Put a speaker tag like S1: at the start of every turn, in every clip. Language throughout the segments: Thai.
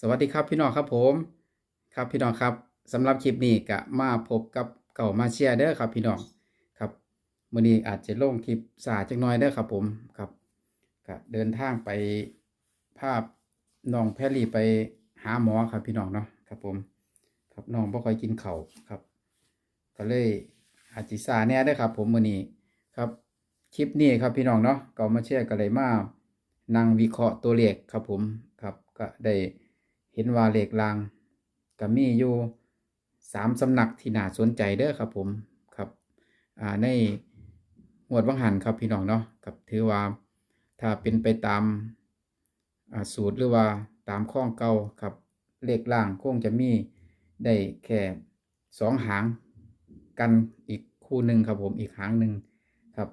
S1: สวัสดีครับพี่น้องครับผม ครับพี่น้องครับสำหรับคลิปนี้ก็มาพบกับเก่ามาเชียร์เด้อครับพี่น้องครับมื้อนี้อาจจะลงคลิปสาจักหน่อยเด้อครับผมครับก็เดินทางไปภาพน้องแพรรี่ไปหาหมอครับพี่น้องเนาะครับผม ครับน้องบ่ค่อยกินเข้าครับ ก็เลยอาจสิสาแน่เด้อครับ ผมมื้อนี้ครับคลิปนี้ครับพี่น้องเนาะเก่ามาเชียร์ก็เลยมานั่งวิเคราะห์ตัวเลขครับผมครับก็ได้ เห็นว่าเลขลางก็มีอยู่สามสำนักที่น่าสนใจเด้อครับผมครับในหมวดวังหันครับพี่น้องเนาะกับถือว่าถ้าเป็นไปตามาสูตรหรือว่าตามข้องเก่าครับเลขล่างคงจะมีได้แค่สองหางกันอีกคู่หนึ่งครับผมอีกหางหนึ่งครับ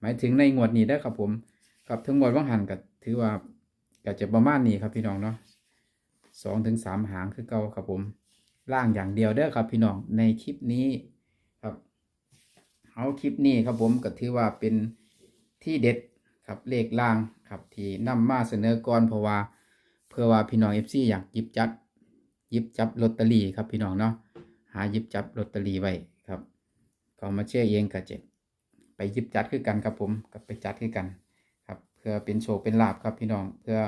S1: หมายถึงในงวดนี้ได้อครับผมครับทั้งหมดวังหันก็ถือว่าก็จะประมาณนี้ครับพี่น้องเนาะ สองถึงสามหางคือเก่าครับผม ล่างอย่างเดียวเด้อครับพี่น้องในคลิปนี้ครับเอาคลิปนี้ครับผมก็ถือว่าเป็นที่เด็ดครับเลขล่างครับที่นำมาเสนอก่อนเพราะว่าเพื่อว่าพี่น้องเอฟซีอยากยิบจัดยิบจับลอตเตอรี่ครับพี่น้องเนาะหายิบจับลอตเตอรี่ไว้ครับก็มาเชื่อเองก็จะไปยิบจัดคือกันครับผมกับไปจัดคือกัน ครับเพื่อเป็นโชคเป็นลาบครับพี่น้องเพื่อ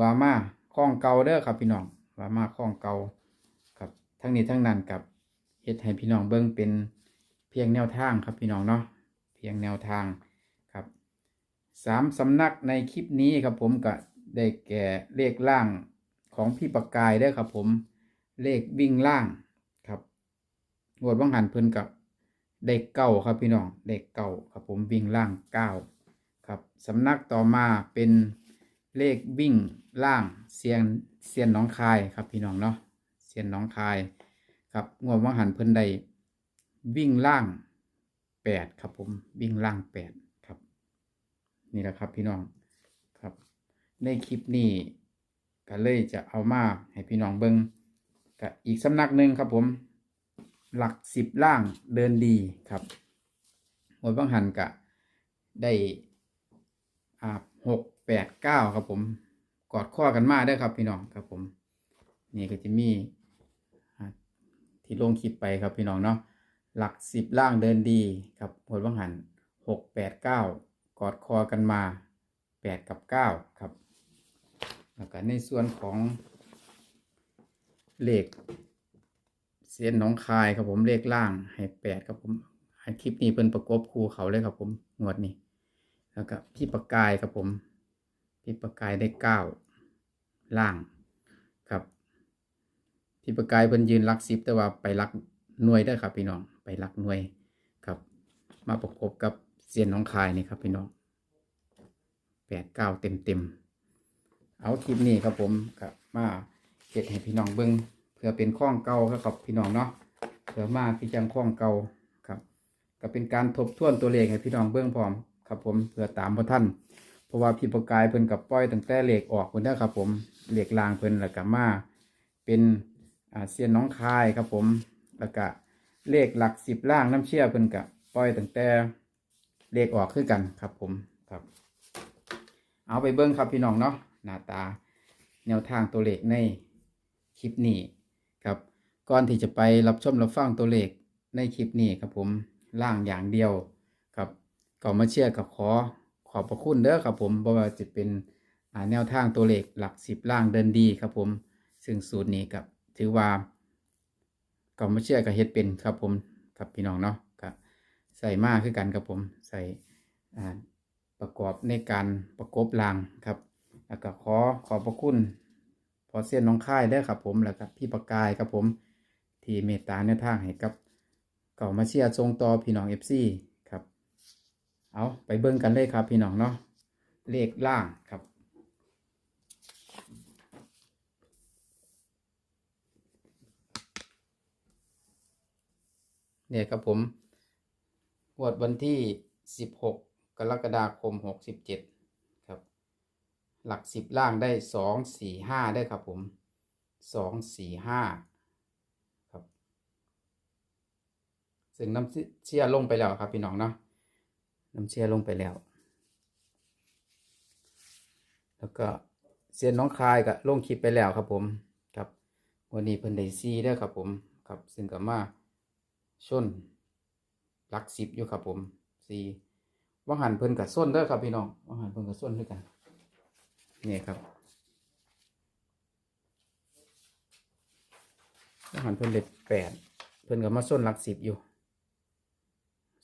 S1: ว่ามา ข้องเก่าเด้อครับพี่น้องว่ามาข้องเก่าครับทั้งนี้ทั้งนั้นกับเฮ็ดให้พี่น้องเบิ่งเป็นเพียงแนวทางครับพี่น้องเนาะเพียงแนวทางครับสามสำนักในคลิปนี้ครับผมก็ได้แก่เลขล่างของพี่ประกายเด้ครับผมเลขวิ่งล่างครับงวดว่างหันเพิ่นกับได้เก้าครับพี่น้องได้เก้าครับผมวิ่งล่างเก้าครับสำนักต่อมาเป็น เลขวิ่งล่างเซียนเซียนน้องคายครับพี่น้องเนาะเซียนน้องคายครับงวดว่างหันเพิ่นใดวิ่งล่างแปดครับผมวิ่งล่างแปดครับ นี่แหละครับพี่น้องครับ ในคลิปนี้ก็เลยจะเอามาให้พี่น้องเบิงกับอีกสำนักหนึ่งครับผม หลักสิบล่างเดินดีครับงวดว่างหันกะได้อ่าหก แปดเก้าครับผม กอดข้อกันมาได้ครับพี่น้องครับผม นี่ก็จะมีที่ลงคลิปไปครับพี่น้องเนาะหลักสิบล่างเดินดีครับผลวังหันหกแปดเก้ากอดคอกันมาแปดกับเก้าครับแล้วก็ในส่วนของเลขเสียนน้องคายครับผมเลขล่างให้แปดครับผมคลิปนี้เพิ่นประกบคูเขาเลยครับผมงวดนี้แล้วก็พี่ประกายครับผม พี่ปกายได้เก้าล่างครับพี่ปกายเพิ่นยืนรักสิบแต่ว่าไปรักหน่วยได้ครับพี่น้องไปรักหน่วยครับ มาประกบกับเซียนน้องคายนี่ครับพี่น้องแปดเก้าเต็มเต็มเอาคลิปนี้ครับผมครับมาเก็ดให้พี่น้องเบิ้งเพื่อเป็นข้องเก่าครับพี่น้องเนาะเพื่อมาพี่จังข้องเก่าครับ ก็เป็นการทบทวนตัวเลขให้พี่น้องเบื้องพร้อมครับผมเพื่อตามพระท่าน เพราะว่าพี่ประกายเพิ่นกับป้อยตั้งแต่เลขออกเพิ่นได้อครับ ผมเลขลางเพิ่นแล้วก็มาเป็นอ่าเซียนน้องคายครับผม แล้วก็เลขหลักสิบล่างน้ำเชี่ยเพิ่นกับป้อยตั้งแต่เลขออกคือกันครับผมครับ เอาไปเบิ้งครับพี่น้องเนาะหน้าตา แนวทางตัวเลขในคลิปนี้ครับก่อนที่จะไปรับชมรับฟังตัวเลขในคลิปนี้ครับผมล่างอย่างเดียวครับก็มาเชื่อกับขอ ขอบพระคุณเด้อครับผมเพราะว่าจะเป็นแนวทางตัวเลขหลักสิบล่างเดินดีครับผม ซึ่งสูตรนี้กับถือว่าก็มาเชื่อกับเฮ็ดเป็นครับผมครับพี่น้องเนาะก็ใส่มากคือกันครับผมใส่ประกอบในการประกบรางครับ แล้วก็ขอขอบพระคุณพอเส้นน้องค่ายเด้ครับผมแล้วก็พี่ประกายครับผม ที่เมตตาแนวทางให้กับเก่ามาเชียร์ทรงต่อพี่น้องเอฟซี เอาไปเบิ่งกันเลยครับ พี่น้องเนาะเลขล่างครับ เนี่ยครับผมวดวันที่สิบหกกรกฎาคมหกสิบเจ็ดครับ หลักสิบล่างได้สองสี่ห้าได้ครับผมสองสี่ห้าครับ ซึ่งน้ำเชี่ยลงไปแล้วครับพี่น้องเนาะ น้ำเชื่อลงไปแล้ว แล้วก็เซียนน้องคายก็ลงคลิปไปแล้วครับผมครับวันนี้เพิ่นได้ซีเด้ครับผมครับซึ่งก็มาชนลักสิบอยู่ครับผมซีว่างหันเพิ่นกับส้นเด้อครับพี่น้องว่างหันเพิ่นกับส้นด้วยกันนี่ครับว่างหันเพิ่นได้แปดเพิ่นก็มาส้นลักสิบอยู่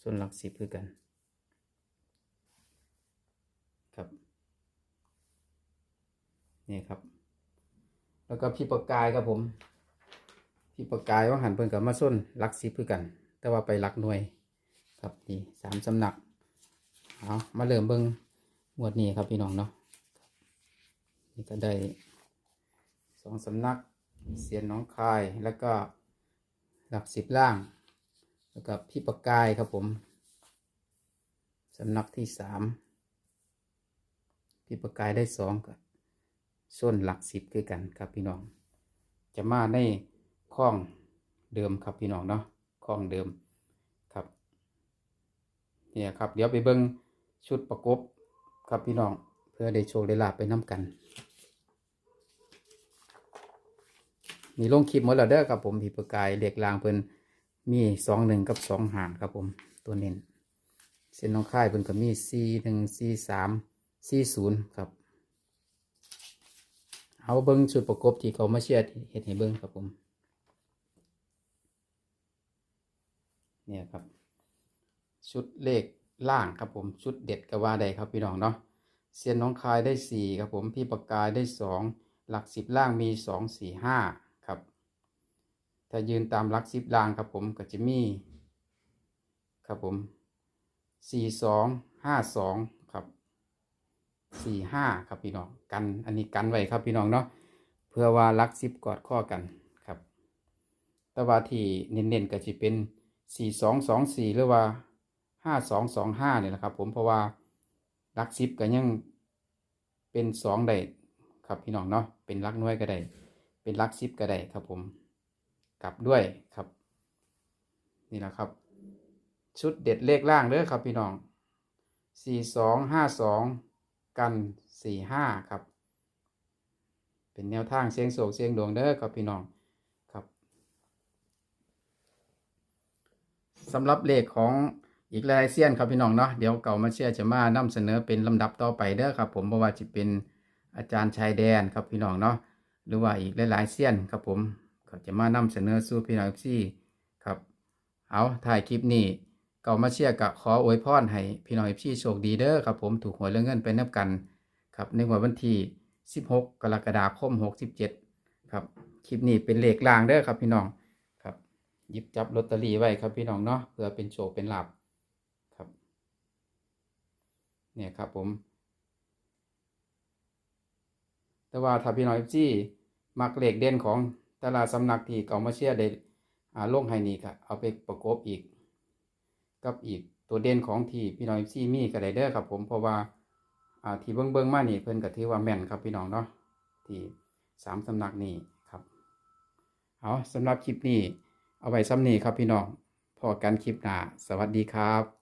S1: ส้นลักสิบคือกัน ครับ นี่ครับ แล้วก็พี่ประกายครับผม พี่ประกายว่าหันเพิ่นกับมาส้นลักสิบคือกัน แต่ว่าไปลักหน่วยครับนี่สามสำนักเอามาเริ่มเบิ้งหมวดนี้ครับพี่น้องเนาะนี่ก็ได้สองสำนักเสียนน้องคายแล้วก็หลักสิบล่าง แล้วก็พี่ประกายครับผมสำนักที่สามพี่ประกายได้สองกับ ส้นหลักสิบคือกันครับพี่น้อง จะมาในข้องเดิมครับพี่น้องเนาะข้องเดิมครับเนี่ยครับเดี๋ยวไปเบิ้งชุดประกบครับพี่น้องเพื่อได้โชว์ได้ลาบไปน้ำกันมีลงคลิปหมดแล้วเด้อครับผมพี่ประกายเด็กลางเพิ่นมีสองหนึ่งกับสองหางครับผมตัวเน้นเส้นน้องค่ายเพิ่นก็มีสี่หนึ่งสี่สามสี่ศูนย์ครับ เอาเบิ้งชุดประกบที่เขามาเชียร์เห็ดให้เบิ้งครับผม เนี่ยครับ ชุดเลขล่างครับผมชุดเด็ดกว่าได้ครับพี่น้องเนาะเซียนน้องคายได้สี่ครับผมพี่ประกายได้สองหลักสิบล่างมีสองสี่ห้าครับ ถ้ายืนตามหลักสิบล่างครับผมก็จะมี ครับผมสี่สองห้า สี่ห้าครับพี่น้องกันอันนี้กันไว้ครับพี่น้องเนาะเพื่อว่ารักซิบกอดข้อกันครับแต่ว่าที่เน้นๆก็จะเป็นสี่สองสองสี่หรือว่าห้าสองสองห้าเนี่ยแหละครับ ผมเพราะว่ารักซิบก็ยังเป็นสองได้ครับพี่น้องเนาะเป็นรักน้อยก็ได้เป็นรักซิบก็ได้ครับผมกลับด้วยครับ นี่แหละครับ ชุดเด็ดเลขล่างเด้อครับพี่น้องสี่สองห้าสอง กันสี่ห้าครับ เป็นแนวทางเสียงโศกเสียงดวงเด้อครับพี่น้องครับสำหรับเลขของอีกหลายเซียนครับพี่น้องเนาะเดี๋ยวเก่ามาเชียร์จะมานำเสนอเป็นลำดับต่อไปเด้อครับ ผมเพราะว่าจะเป็นอาจารย์ชายแดนครับพี่น้องเนาะหรือว่าอีกหลายๆเซียนครับผมเขาจะมานำเสนอสู่พี่น้องซี่ครับเอาถ่ายคลิปนี้ เก่ามาเชียร์กะขออวยพรให้พี่น้องพี่โชคดีเด้อครับผมถูกหวยเรื่องเงินไปนับกันครับในวันที่ 16 กรกฎาคม 67 ครับคลิปนี้เป็นเลขลางเด้อครับพี่น้องครับหยิบจับลอตเตอรี่ไว้ครับพี่น้องเนาะเพื่อเป็นโชคเป็นลาบครับเนี่ยครับผม แต่ว่าถ้าพี่น้องพี่มักเลขเด่นของต่ละสำนักที่เก่ามาเชียร์ได้อ่าลงให้นี่ก็เอาไปประกบอีก กับอีกตัวเด่นของที่พี่น้องซีมีก็ได้เด้อครับผมเพราะว่าอ่าที่เบิ้งเบิ้งมานี่เพิ่นก็ถือว่าแม่นครับพี่น้องเนาะที่สามสำนักนี้ครับเอาสำหรับคลิปนี้เอาไว้ซ้ำนี้ครับพี่น้องพอกันคลิปหน้าสวัสดีครับ